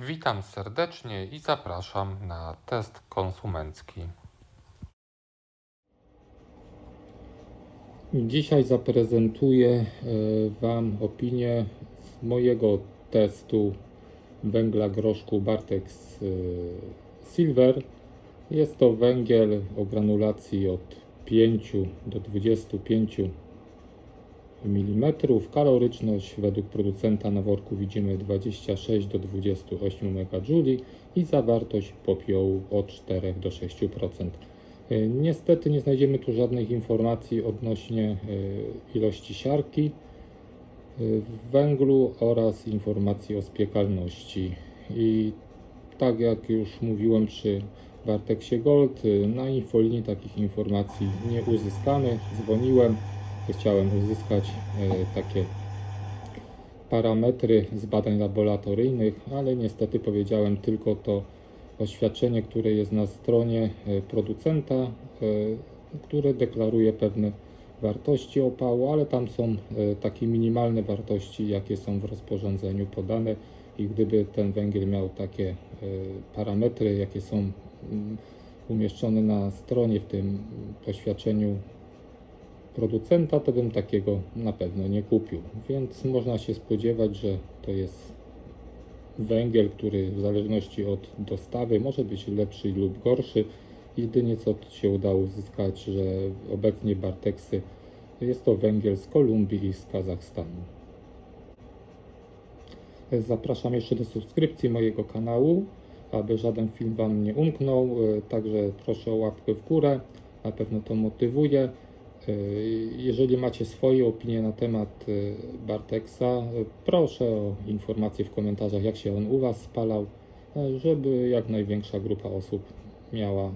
Witam serdecznie i zapraszam na test konsumencki. Dzisiaj zaprezentuję e, Wam opinię mojego testu węgla groszku Bartex e, Silver. Jest to węgiel o granulacji od 5 do 25 mm. Kaloryczność według producenta na worku widzimy 26 do 28 MJ i zawartość popiołu od 4 do 6%. E, Niestety nie znajdziemy tu żadnych informacji odnośnie e, ilości siarki e, węglu oraz informacji o spiekalności. I tak jak już mówiłem przy Barteksie Gold, na infolinii takich informacji nie uzyskamy. Dzwoniłem, chciałem uzyskać e, takie parametry z badań laboratoryjnych, ale niestety powiedziałem tylko to oświadczenie, które jest na stronie e, producenta, e, które deklaruje pewne wartości opału, ale tam są takie minimalne wartości, jakie są w rozporządzeniu podane. I gdyby ten węgiel miał takie parametry, jakie są mm, umieszczone na stronie w tym poświadczeniu producenta, to bym takiego na pewno nie kupił. Więc można się spodziewać, że to jest węgiel, który w zależności od dostawy może być lepszy lub gorszy. Jedynie co się udało uzyskać, że obecnie Barteksy jest to węgiel z Kolumbii i z Kazachstanu. Zapraszam jeszcze do subskrypcji mojego kanału, aby żaden film Wam nie umknął. Także proszę o łapkę w górę, na pewno to motywuje. E, Jeżeli macie swoje opinie na temat e, Barteksa, e, proszę o informacje w komentarzach, jak się on u Was spalał, żeby jak największa grupa osób miała,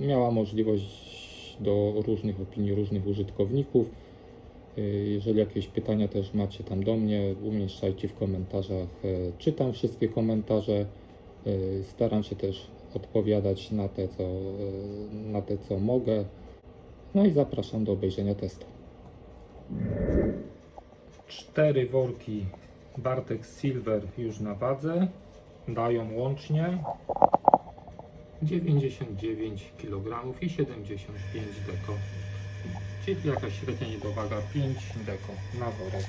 miała możliwość do różnych opinii różnych użytkowników. Jeżeli jakieś pytania też macie tam do mnie, umieszczajcie w komentarzach. Czytam wszystkie komentarze. Staram się też odpowiadać na te, co, na te, co mogę. No i zapraszam do obejrzenia testu. Cztery worki Bartek Silver już na wadze. Dają łącznie 99 kg i 75 deko. Czyli jakaś średnia niedowaga 5 deko na worek.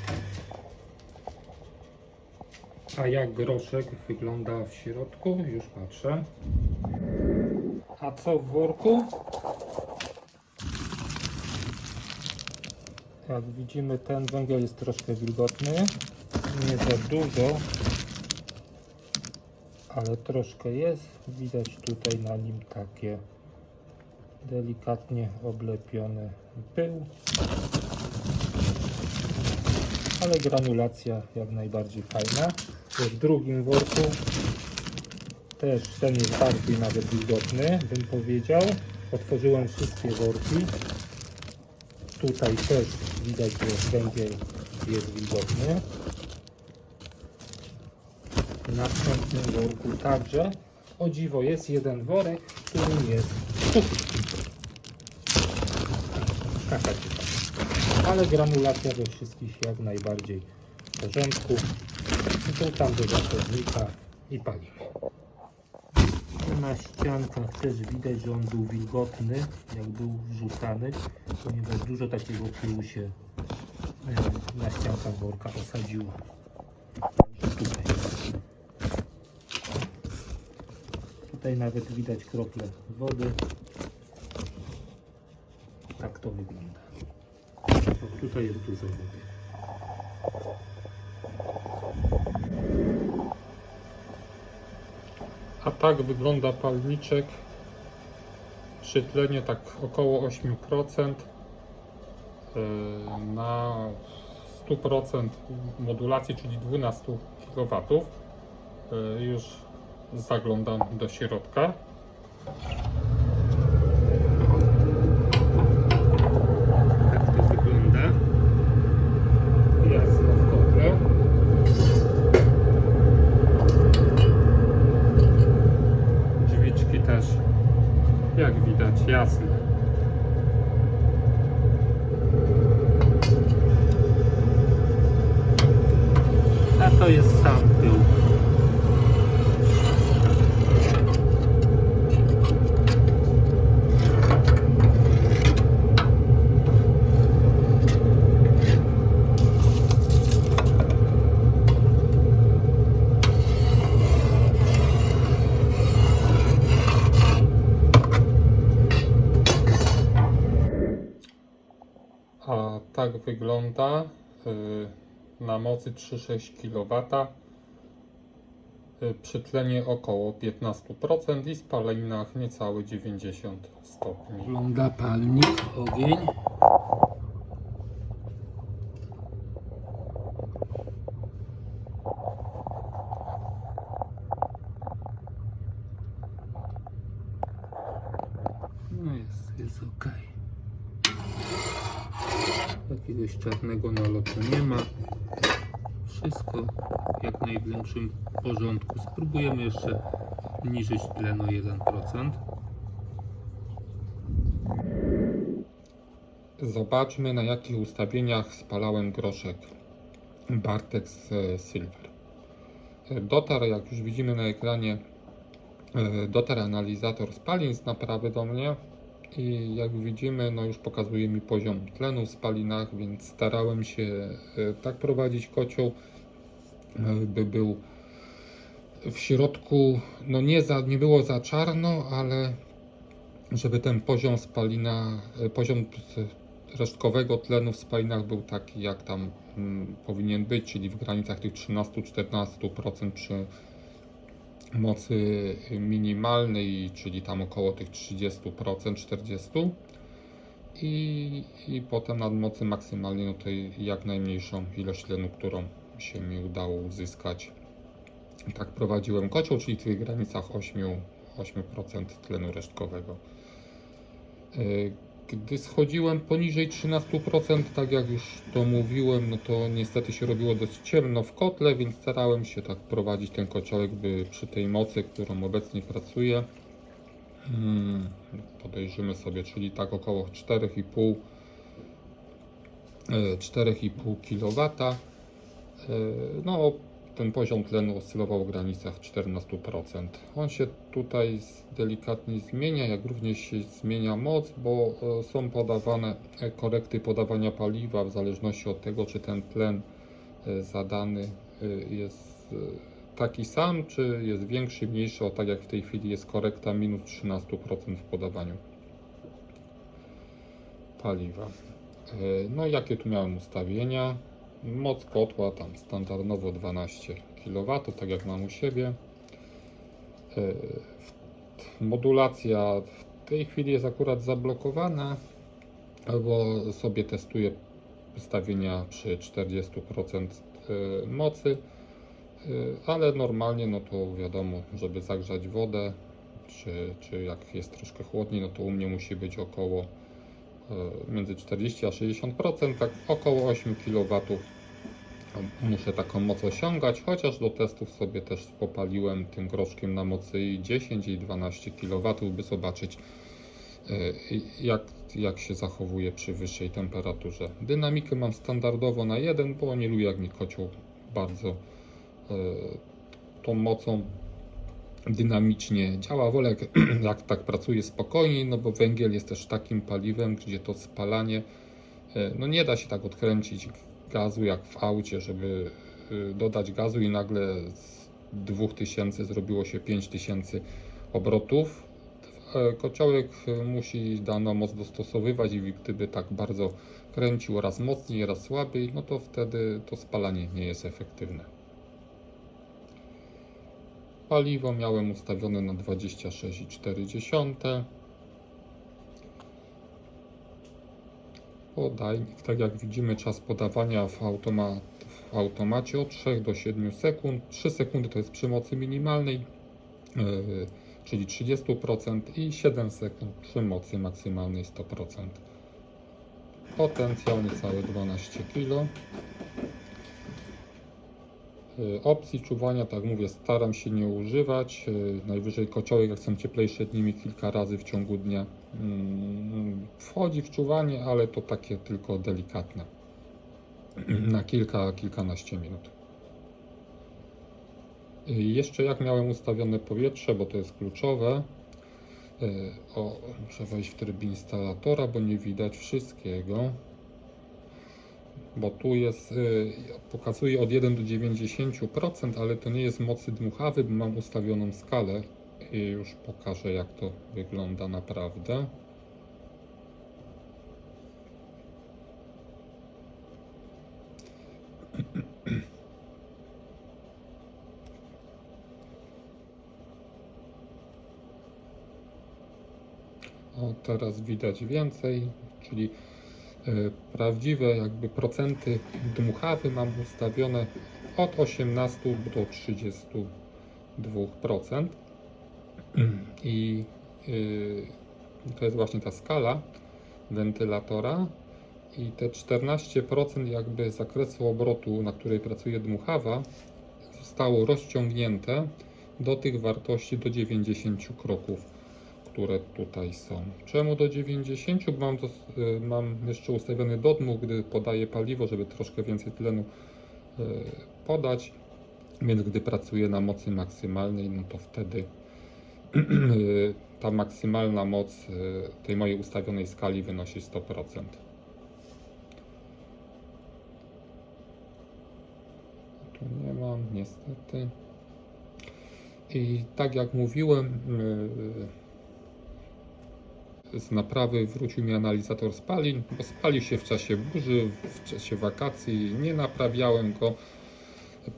A jak groszek wygląda w środku? Już patrzę. A co w worku? Jak widzimy, ten węgiel jest troszkę wilgotny. Nie za dużo, ale troszkę jest. Widać tutaj na nim takie delikatnie oblepiony pył. Ale granulacja jak najbardziej fajna. W drugim worku też ten jest bardziej nawet wilgotny, bym powiedział. Otworzyłem wszystkie worki. Tutaj też widać, że węgiel jest wilgotny. W następnym worku także. O dziwo jest jeden worek, w którym jest tam. Ale granulacja we wszystkich jak najbardziej w porządku. Wrzucam do zakładnika i palimy. Na ściankach też widać, że on był wilgotny, jak był wrzucany, ponieważ dużo takiego pyłu się e, na ściankach worka osadziło. Tutaj. Tutaj nawet widać krople wody. Tak to wygląda. Tutaj jest dużo wody. Tak wygląda palniczek. Przytlenie tak około 8%. Yy, Na 100% modulacji, czyli 12 kW. Yy, Już zaglądam do środka. Tak to wygląda. Jasno w kotle. Drzwiczki też, jak widać, jasne. A to jest sam tył tak wygląda y, na mocy 3,6 kW y, przy tlenie około 15% i spalinach niecałe 90 stopni. Wygląda palnik, ogień. No jest, jest ok. Jakiegoś czarnego nalotu nie ma. Wszystko jak największym porządku. Spróbujemy jeszcze niżyć tlen o 1%. Zobaczmy na jakich ustawieniach spalałem groszek Bartex e, Silver. E, Dotarł, jak już widzimy na ekranie, e, dotarł analizator spalin z naprawy do mnie i jak widzimy, no już pokazuje mi poziom tlenu w spalinach, więc starałem się e, tak prowadzić kocioł, e, by był w środku, no nie, za, nie było za czarno, ale żeby ten poziom spalina, e, poziom resztkowego tlenu w spalinach był taki, jak tam mm, powinien być, czyli w granicach tych 13-14% przy mocy minimalnej, czyli tam około tych 30%, 40%. I, I potem nad mocy maksymalnej, no to jak najmniejszą ilość tlenu, którą się mi udało uzyskać. Tak prowadziłem kocioł, czyli w tych granicach 8, 8% tlenu resztkowego. Gdy schodziłem poniżej 13%, tak jak już to mówiłem, no to niestety się robiło dość ciemno w kotle, więc starałem się tak prowadzić ten kociołek, by przy tej mocy, którą obecnie pracuję, hmm, podejrzymy sobie, czyli tak około 4,5 e, 4,5 kW. No, ten poziom tlenu oscylował w granicach 14%. On się tutaj delikatnie zmienia, jak również się zmienia moc, bo e, są podawane e, korekty podawania paliwa w zależności od tego, czy ten tlen e, zadany jest taki sam, czy jest większy, mniejszy, o tak jak w tej chwili jest korekta minus 13% w podawaniu paliwa. No jakie tu miałem ustawienia? Moc kotła tam standardowo 12 kW, tak jak mam u siebie. E, Modulacja w tej chwili jest akurat zablokowana, bo sobie testuję ustawienia przy 40% e, mocy, E, ale normalnie no to wiadomo, żeby zagrzać wodę, czy, czy jak jest troszkę chłodniej, no to u mnie musi być około między 40 a 60%, tak około 8 kW muszę taką moc osiągać, chociaż do testów sobie też popaliłem tym groszkiem na mocy i 10 i 12 kW, by zobaczyć e, jak, jak się zachowuje przy wyższej temperaturze. Dynamikę mam standardowo na 1, bo nie lubię jak mi kocioł bardzo e, tą mocą dynamicznie działa. Wolę jak tak pracuje spokojniej, no bo węgiel jest też takim paliwem, gdzie to spalanie e, no nie da się tak odkręcić gazu jak w aucie, żeby e, dodać gazu i nagle z 2000 zrobiło się 5000 obrotów. E, Kociołek e, musi daną moc dostosowywać i gdyby tak bardzo kręcił raz mocniej, raz słabiej, no to wtedy to spalanie nie jest efektywne. Paliwo miałem ustawione na 26,4. Podajnik, tak jak widzimy, czas podawania w, automa, w automacie od 3 do 7 sekund. 3 sekundy to jest przy mocy minimalnej, yy, czyli 30% i 7 sekund przy mocy maksymalnej 100%. Potencjał niecałe 12 kg. Y, Opcji czuwania, tak mówię, staram się nie używać. Y, Najwyżej kociołek, jak są cieplejsze dni, kilka razy w ciągu dnia mm, wchodzi w czuwanie, ale to takie tylko delikatne. Na kilka, kilkanaście minut. Y, Jeszcze jak miałem ustawione powietrze, bo to jest kluczowe. O, muszę wejść w tryb instalatora, bo nie widać wszystkiego bo tu jest, y, pokazuje od 1 do 90%, ale to nie jest mocy dmuchawy, bo mam ustawioną skalę i już pokażę jak to wygląda naprawdę. O, teraz widać więcej, czyli prawdziwe jakby procenty dmuchawy mam ustawione od 18 do 32%. I y, to jest właśnie ta skala wentylatora. I te 14% jakby zakresu obrotu, na której pracuje dmuchawa, zostało rozciągnięte do tych wartości do 90 kroków, które tutaj są. Czemu do 90? Bo mam, dos- y, mam jeszcze ustawiony dodmuch, gdy podaję paliwo, żeby troszkę więcej tlenu y, podać. Więc gdy pracuję na mocy maksymalnej, no to wtedy y, ta maksymalna moc tej mojej ustawionej skali wynosi 100%. Tu nie mam, niestety. I tak jak mówiłem, z naprawy wrócił mi analizator spalin, bo spalił się w czasie burzy, w czasie wakacji. Nie naprawiałem go.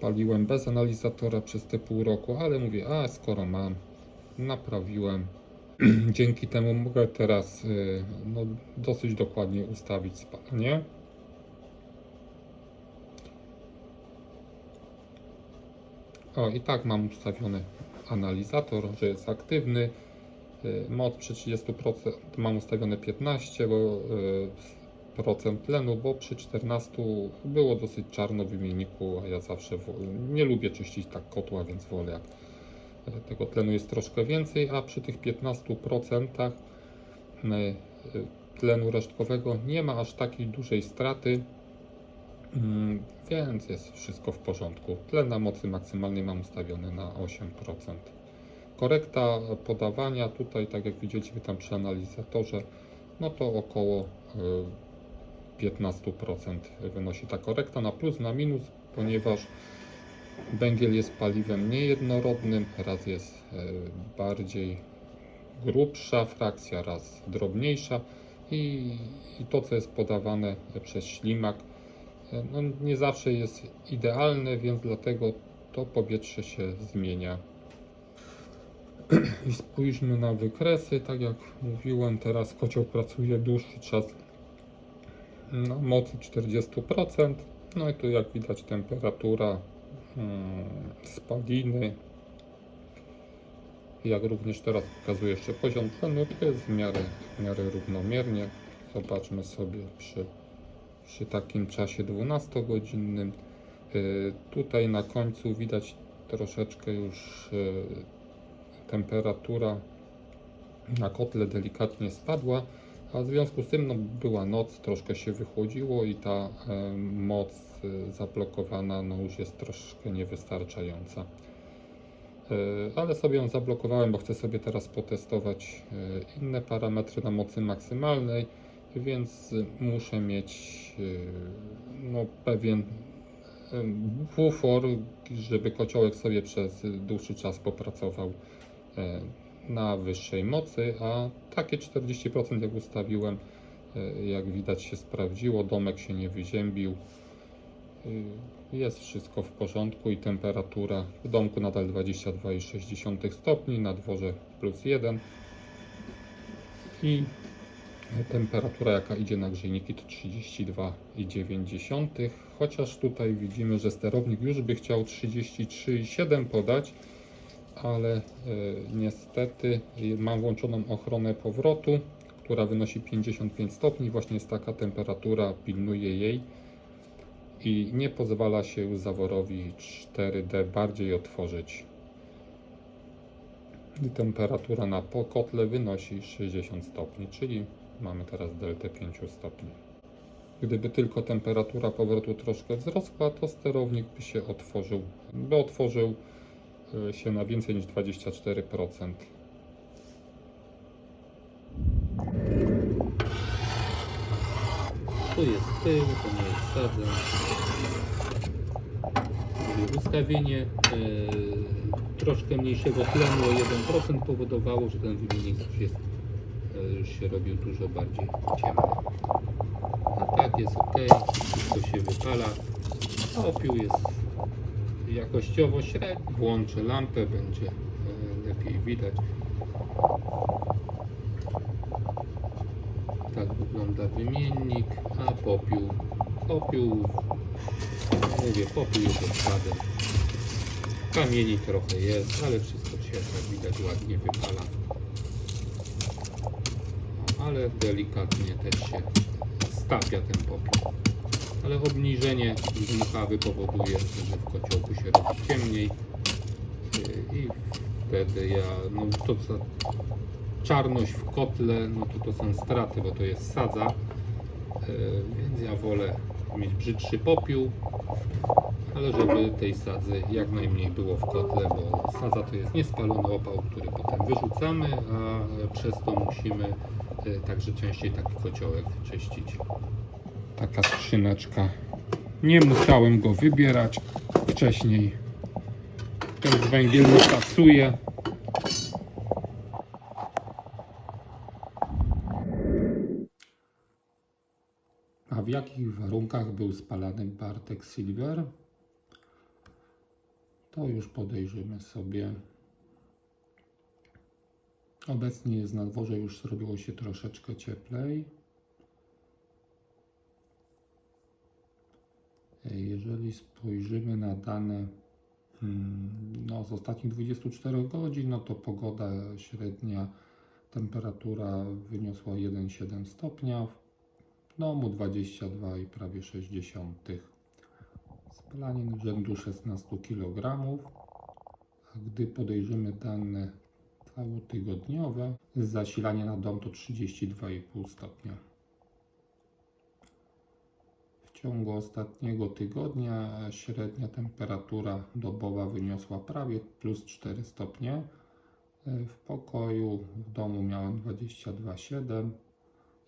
Paliłem bez analizatora przez te pół roku, ale mówię, a skoro mam, naprawiłem. Dzięki temu mogę teraz y, no, dosyć dokładnie ustawić spalanie. O, i tak mam ustawiony analizator, że jest aktywny. Y, Moc przy 30% mam ustawione 15, bo y, procent tlenu, bo przy 14 było dosyć czarno w wymienniku, a ja zawsze nie lubię czyścić tak kotła, więc wolę jak e, tego tlenu jest troszkę więcej, a przy tych 15% e, e, tlenu resztkowego nie ma aż takiej dużej straty, Mm, więc jest wszystko w porządku. Tlen na mocy maksymalnej mam ustawiony na 8%. Korekta podawania tutaj, tak jak widzieliśmy tam przy analizatorze, no to około y, 15% wynosi ta korekta na plus, na minus, ponieważ węgiel jest paliwem niejednorodnym, raz jest y, bardziej grubsza frakcja, raz drobniejsza i, i to, co jest podawane przez ślimak, y, no, nie zawsze jest idealne, więc dlatego to powietrze się zmienia. I spójrzmy na wykresy. Tak jak mówiłem, teraz kocioł pracuje dłuższy czas na mocy 40%. No i tu jak widać temperatura, mm, spaliny. Jak również teraz pokazuje jeszcze poziom tlenu, to jest w miarę, w miarę równomiernie. Zobaczmy sobie przy, przy takim czasie 12-godzinnym. Y, Tutaj na końcu widać troszeczkę już y, temperatura na kotle delikatnie spadła, a w związku z tym no, była noc, troszkę się wychłodziło i ta e, moc e, zablokowana no, już jest troszkę niewystarczająca. E, ale sobie ją zablokowałem, bo chcę sobie teraz potestować e, inne parametry na mocy maksymalnej, więc muszę mieć e, no, pewien e, bufor, żeby kociołek sobie przez dłuższy czas popracował na wyższej mocy, a takie 40% jak ustawiłem, e, jak widać się sprawdziło, domek się nie wyziębił. Y, Jest wszystko w porządku i temperatura w domku nadal 22,6 stopni, na dworze plus 1 i temperatura jaka idzie na grzejniki to 32,9 chociaż tutaj widzimy, że sterownik już by chciał 33,7 podać ale e, niestety mam włączoną ochronę powrotu, która wynosi 55 stopni. Właśnie jest taka temperatura, pilnuję jej i nie pozwala się zaworowi 4D bardziej otworzyć. I temperatura na pokotle wynosi 60 stopni, czyli mamy teraz deltę 5 stopni. Gdyby tylko temperatura powrotu troszkę wzrosła, to sterownik by się otworzył, by otworzył się na więcej niż 24%. Tu jest tył, to nie jest sadza. Ustawienie e, troszkę mniejszego tlenu o 1% powodowało, że ten wymiennik już, jest, e, już się robił dużo bardziej ciemny. A tak jest ok, wszystko się wypala. Opił jest jakościowo średni. Włączę lampę, będzie e, lepiej widać. tak wygląda wymiennik, a popiół, popiół, mówię, popiół jest odpadem. Kamieni trochę jest, ale wszystko się jak widać ładnie wypala. No, ale delikatnie też się stapia ten popiół. Ale obniżenie dmuchawy powoduje, że w kociołku się robi ciemniej Yy, i wtedy ja, no to co, czarność w kotle, no to to są straty, bo to jest sadza, Yy, więc ja wolę mieć brzydszy popiół, ale żeby tej sadzy jak najmniej było w kotle, bo sadza to jest niespalony opał, który potem wyrzucamy, a przez to musimy yy, także częściej taki kociołek czyścić. Taka skrzyneczka. Nie musiałem go wybierać wcześniej. Ten węgiel nie pasuje. A w jakich warunkach był spalany Bartek Silver? To już podejrzymy sobie. Obecnie jest na dworze, już zrobiło się troszeczkę cieplej. Jeżeli spojrzymy na dane mm, no, z ostatnich 24 godzin, no to pogoda średnia, temperatura wyniosła 1,7 stopnia, w domu 22 i prawie 60. Spalanin rzędu 16 kg. A gdy podejrzymy dane całotygodniowe, zasilanie na dom to 32,5 stopnia. W ciągu ostatniego tygodnia średnia temperatura dobowa wyniosła prawie plus 4 stopnie. W pokoju w domu miałem 22,7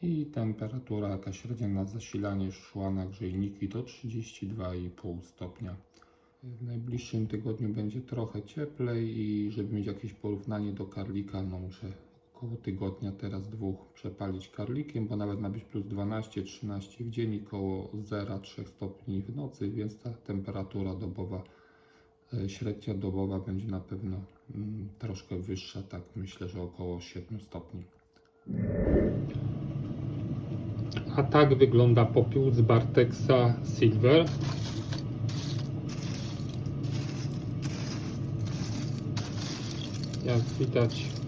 i temperatura jaka średnia na zasilanie szła na grzejniki to 32,5 stopnia. W najbliższym tygodniu będzie trochę cieplej i żeby mieć jakieś porównanie do karlika, no muszę około tygodnia, teraz dwóch przepalić karlikiem, bo nawet ma być plus 12-13 w dzień i koło 0,3 stopni w nocy, więc ta temperatura dobowa, e, średnia dobowa będzie na pewno mm, troszkę wyższa, tak myślę, że około 7 stopni. A tak wygląda popiół z Barteksa Silver. Jak widać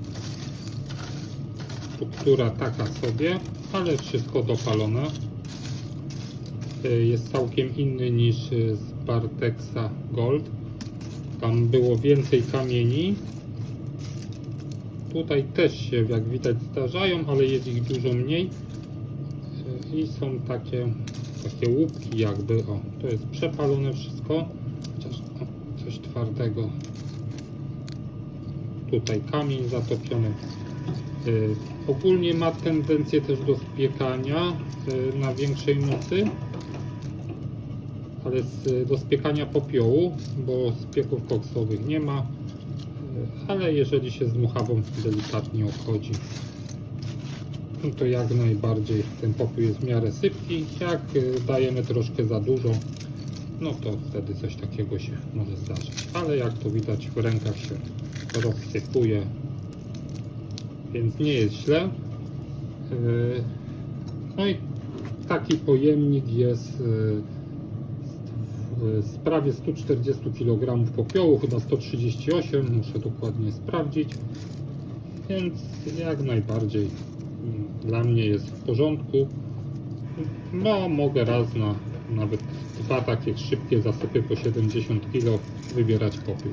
struktura taka sobie, ale wszystko dopalone. Y, Jest całkiem inny niż y, z Barteksa Gold. Tam było więcej kamieni. Tutaj też się jak widać zdarzają, ale jest ich dużo mniej. Y, I są takie, takie łupki jakby, o, to jest przepalone wszystko. Chociaż o, coś twardego. Tutaj kamień zatopiony. Y, Ogólnie ma tendencję też do spiekania y, na większej mocy, ale do spiekania popiołu, bo spieków koksowych nie ma, y, ale jeżeli się z muchawą delikatnie obchodzi, no to jak najbardziej ten popiół jest w miarę sypki. Jak dajemy troszkę za dużo, no to wtedy coś takiego się może zdarzyć. Ale jak to widać w rękach się rozsypuje, więc nie jest źle. Yy, No i taki pojemnik jest w- z prawie 140 kg popiołu, chyba 138, muszę dokładnie sprawdzić. Więc jak najbardziej mm, dla mnie jest w porządku. No, mogę raz na nawet dwa takie szybkie zasypy po 70 kg wybierać popiół.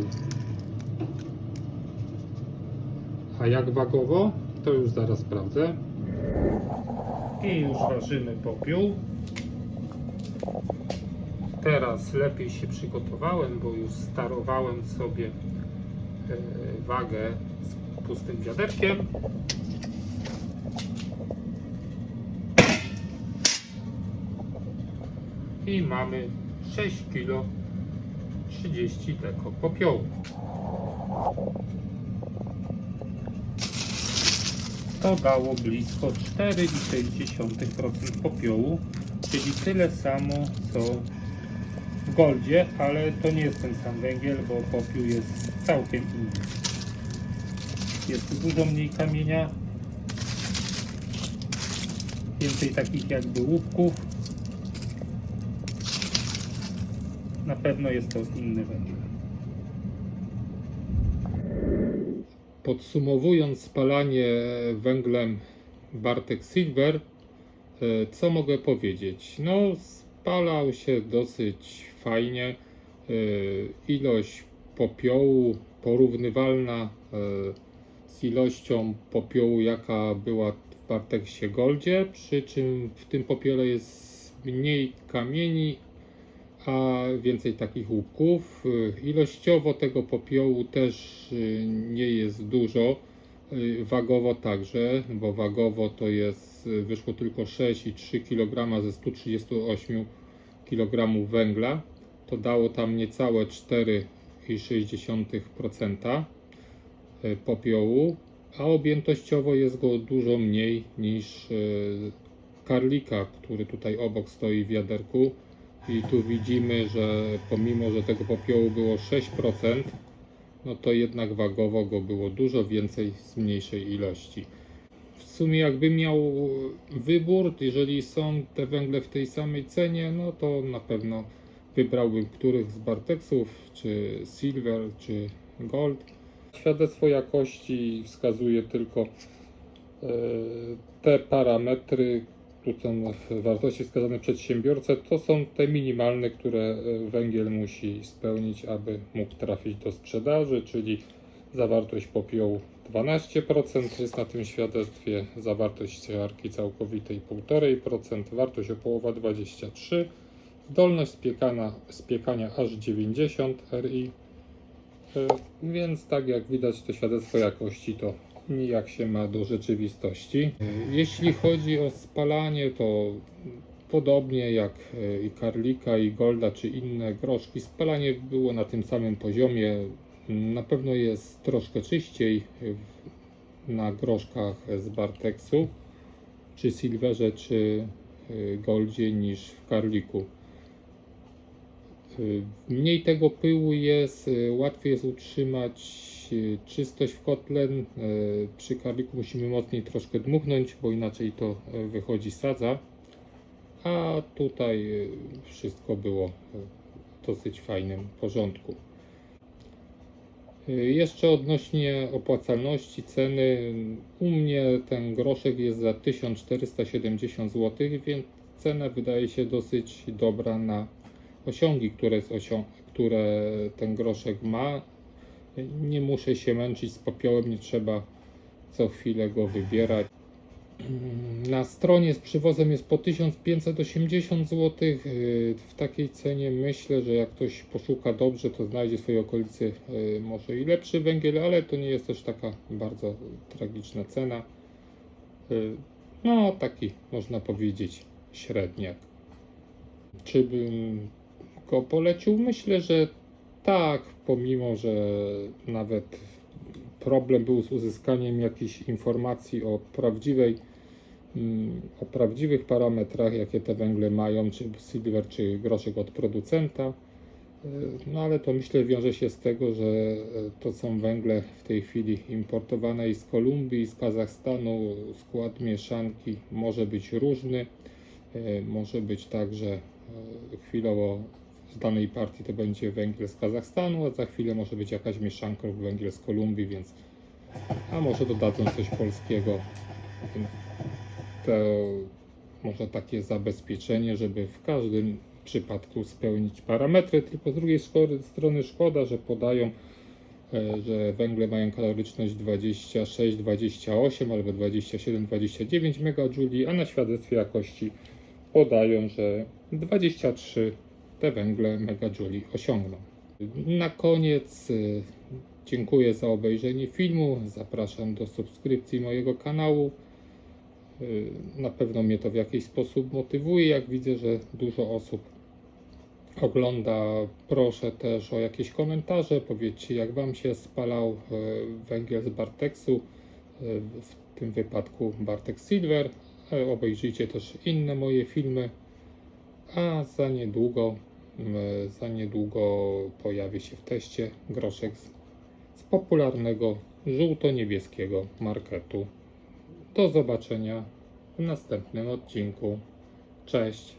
A jak wagowo? To już zaraz sprawdzę. I już ważymy popiół. Teraz lepiej się przygotowałem, bo już starowałem sobie e, wagę z pustym wiaderkiem. I mamy 6 kg 30 deko popiołu. To dało blisko 4,6% popiołu, czyli tyle samo co w Goldzie, ale to nie jest ten sam węgiel, bo popiół jest całkiem inny. Jest dużo mniej kamienia. więcej takich jakby łupków. Na pewno jest to inny węgiel. Podsumowując spalanie węglem Bartek Silver, e, co mogę powiedzieć? No, spalał się dosyć fajnie. E, Ilość popiołu porównywalna e, z ilością popiołu, jaka była w Barteksie Goldzie, przy czym w tym popiele jest mniej kamieni, a więcej takich łupków. Y, Ilościowo tego popiołu też y, nie jest dużo. Y, Wagowo także, bo wagowo to jest, wyszło tylko 6,3 kg ze 138 kg węgla. To dało tam niecałe 4,6% y, popiołu, a objętościowo jest go dużo mniej niż karlika, który tutaj obok stoi w wiaderku. I tu widzimy, że pomimo, że tego popiołu było 6%, no to jednak wagowo go było dużo więcej z mniejszej ilości. W sumie jakbym miał wybór, jeżeli są te węgle w tej samej cenie, no to na pewno wybrałbym których z Bartexów, czy Silver, czy Gold. Świadectwo jakości wskazuje tylko e, te parametry, są wartości wskazane przedsiębiorcę, to są te minimalne, które e, węgiel musi spełnić, aby mógł trafić do sprzedaży, czyli zawartość popiołu 12% jest na tym świadectwie, zawartość siarki całkowitej 1,5%, wartość opołowa 23%, zdolność spiekana, spiekania aż 90 RI, E, Więc tak jak widać to świadectwo jakości to nijak się ma do rzeczywistości. Jeśli chodzi o spalanie to podobnie jak e, i Karlika i Golda czy inne groszki spalanie było na tym samym poziomie. Na pewno jest troszkę czyściej na groszkach z Barteksu czy Silverze czy e, Goldzie niż w Karliku. Mniej tego pyłu jest, y, łatwiej jest utrzymać y, czystość w kotle. Y, Przy karliku musimy mocniej troszkę dmuchnąć, bo inaczej to wychodzi sadza. A tutaj wszystko było w dosyć fajnym porządku. Jeszcze odnośnie opłacalności ceny, u mnie ten groszek jest za 1470 zł, więc cena wydaje się dosyć dobra na osiągi, które, osią- które ten groszek ma. Nie muszę się męczyć z popiołem, nie trzeba co chwilę go wybierać. Na stronie z przywozem jest po 1580 zł. W takiej cenie myślę, że jak ktoś poszuka dobrze, to znajdzie w swojej okolicy y, może i lepszy węgiel, ale to nie jest też taka bardzo tragiczna cena. Y, No, taki można powiedzieć średniak. Czy bym go polecił? Myślę, że tak, pomimo że nawet problem był z uzyskaniem jakichś informacji o prawdziwej mm, o prawdziwych parametrach, jakie te węgle mają, czy silver, czy groszek od producenta. Y, No ale to myślę wiąże się z tego, że y, to są węgle w tej chwili importowane i z Kolumbii, i z Kazachstanu. Skład mieszanki może być różny. Y, Może być tak, że chwilowo z danej partii to będzie węgiel z Kazachstanu, a za chwilę może być jakaś mieszanka lub węgiel z Kolumbii, więc a może dodadzą coś polskiego. To może takie zabezpieczenie, żeby w każdym przypadku spełnić parametry, tylko z drugiej strony szkoda, że podają, e, że węgle mają kaloryczność 26, 28 albo 27, 29 MJ, a na świadectwie jakości podają, że 23 te węgle megajuli osiągną. Na koniec y, dziękuję za obejrzenie filmu. Zapraszam do subskrypcji mojego kanału. Y, Na pewno mnie to w jakiś sposób motywuje, jak widzę, że dużo osób ogląda. Proszę też o jakieś komentarze. Powiedzcie, jak Wam się spalał y, węgiel z Barteksu, w tym wypadku Bartek Silver. Obejrzyjcie też inne moje filmy. A za niedługo, za niedługo pojawi się w teście groszek z, z popularnego żółto-niebieskiego marketu. Do zobaczenia w następnym odcinku. Cześć!